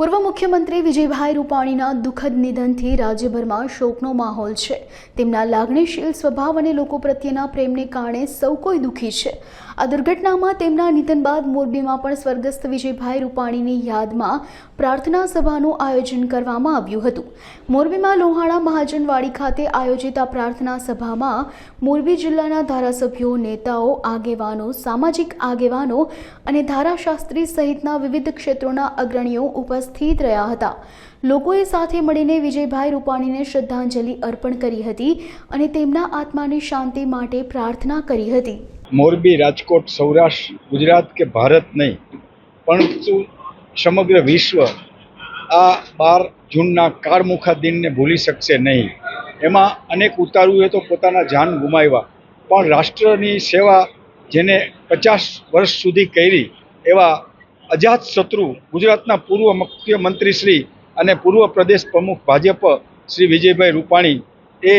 પૂર્વ મુખ્યમંત્રી વિજયભાઈ રૂપાણીના દુઃખદ નિધનથી રાજ્યભરમાં શોકનો માહોલ છે. તેમના લાગણીશીલ સ્વભાવ અને લોકો પ્રત્યેના પ્રેમને કારણે સૌ કોઈ દુઃખી છે. આ દુર્ઘટનામાં તેમના નિધન બાદ મોરબીમાં પણ સ્વર્ગસ્થ વિજયભાઈ રૂપાણીની યાદમાં પ્રાર્થના સભાનું આયોજન કરવામાં આવ્યું હતું. મોરબીમાં લોહાણા મહાજનવાડી ખાતે આયોજિત આ પ્રાર્થના સભામાં મોરબી જિલ્લાના ધારાસભ્યો, નેતાઓ, આગેવાનો, સામાજિક આગેવાનો અને ધારાશાસ્ત્રી સહિતના વિવિધ ક્ષેત્રોના અગ્રણીઓ ઉપસ્થિત રહ્યા હતા. લોકોએ સાથે મળીને વિજયભાઈ રૂપાણીને શ્રદ્ધાંજલિ અર્પણ કરી હતી અને તેમના આત્માની શાંતિ માટે પ્રાર્થના કરી હતી. મોરબી, રાજકોટ, સૌરાષ્ટ્ર, ગુજરાત કે ભારત નહીં પરંતુ સમગ્ર વિશ્વ આ બાર જૂનના કાળમુખા દિનને ભૂલી શકશે નહીં. એમાં અનેક ઉતારુએ તો પોતાના જાન ગુમાવ્યા, પણ રાષ્ટ્રની સેવા જેને પચાસ વર્ષ સુધી કરી એવા અજાત શત્રુ ગુજરાતના પૂર્વ મુખ્યમંત્રી શ્રી અને પૂર્વ પ્રદેશ પ્રમુખ ભાજપ શ્રી વિજયભાઈ રૂપાણી એ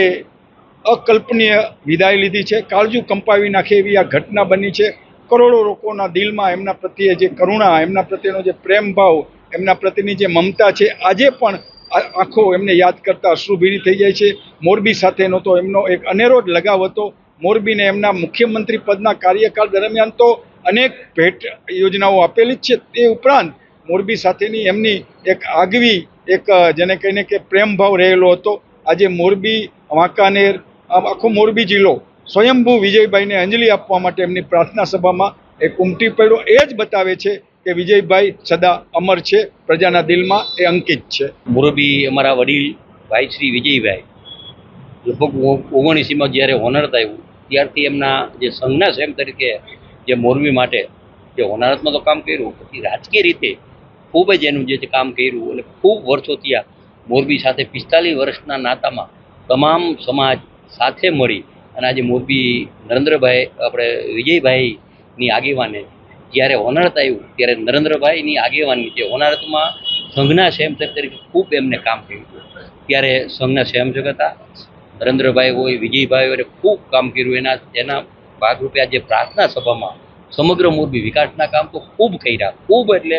અકલ્પનીય વિદાય લીધી છે. કાળજું કંપાવી નાખે એવી આ ઘટના બની છે. કરોડો લોકોના દિલમાં એમના પ્રત્યે જે કરુણા, એમના પ્રત્યેનો જે પ્રેમ ભાવ, એમના પ્રત્યેની જે મમતા છે, આજે પણ આંખો એમને યાદ કરતા અશ્રુભીની થઈ જાય છે. મોરબી સાથેનો તો એમનો એક અનેરો જ લગાવ હતો. મોરબીને એમના મુખ્યમંત્રી પદના કાર્યકાળ દરમિયાન તો અનેક ભેટ યોજનાઓ આપેલી જ છે. તે ઉપરાંત મોરબી સાથેની એમની એક આગવી, એક જેને કહીને કે પ્રેમભાવ રહેલો હતો. આજે મોરબી, વાંકાનેર આખો મોરબી જિલ્લો સ્વયંભૂ વિજયભાઈને અંજલિ આપવા માટે એમની પ્રાર્થના સભામાં એક ઉમટી પડ્યો. એ જ બતાવે છે કે વિજયભાઈ સદા અમર છે, પ્રજાના દિલમાં એ અંકિત છે. મોરબી અમારા વડીલ ભાઈ શ્રી વિજયભાઈ, લગભગ ઓગણીસીમાં જ્યારે હોનર થયું, ત્યારથી એમના જે સંઘના સેમ તરીકે જે મોરબી માટે જે હોનારતમાં તો કામ કર્યું, પછી રાજકીય રીતે ખૂબ જ એનું જે કામ કર્યું અને ખૂબ વર્ષોથી આ મોરબી સાથે પિસ્તાલીસ વર્ષના નાતામાં તમામ સમાજ સાથે મળી અને આજે મોરબી નરેન્દ્રભાઈ, આપણે વિજયભાઈની આગેવાને જ્યારે હોનારત આવ્યું, ત્યારે નરેન્દ્રભાઈની આગેવાની જે હોનારતમાં સંઘના સ્વયંસેવક તરીકે ખૂબ એમને કામ કર્યું. ત્યારે સંઘના સ્વયંસેવક હતા, નરેન્દ્રભાઈ હોય, વિજયભાઈ હોય ખૂબ કામ કર્યું એના એના ભાગરૂપે આજે પ્રાર્થના સભામાં સમગ્ર મોરબી વિકાસના કામ તો ખૂબ કર્યા. ખૂબ એટલે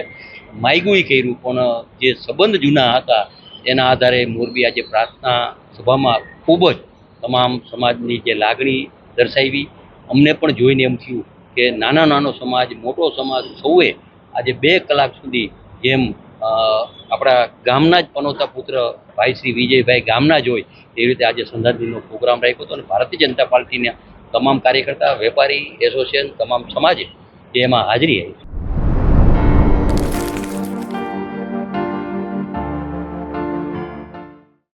માયગુય કર્યું. પણ જે સંબંધ જૂના હતા, એના આધારે મોરબી આજે પ્રાર્થના સભામાં ખૂબ જ તમામ સમાજની જે લાગણી દર્શાવી. અમને પણ જોઈને એમ થયું કે નાના નાનો સમાજ, મોટો સમાજ સૌએ આજે બે કલાક સુધી જેમ આપણા ગામના જ પનોતા પુત્ર ભાઈ શ્રી વિજયભાઈ ગામના જ હોય એ રીતે આજે સંધાનનો પ્રોગ્રામ રાખ્યો હતો અને ભારતીય જનતા પાર્ટીના તમામ કાર્યકર્તા વેપારી એસોસિએશન તમામ સમાજે એમાં હાજરી આવી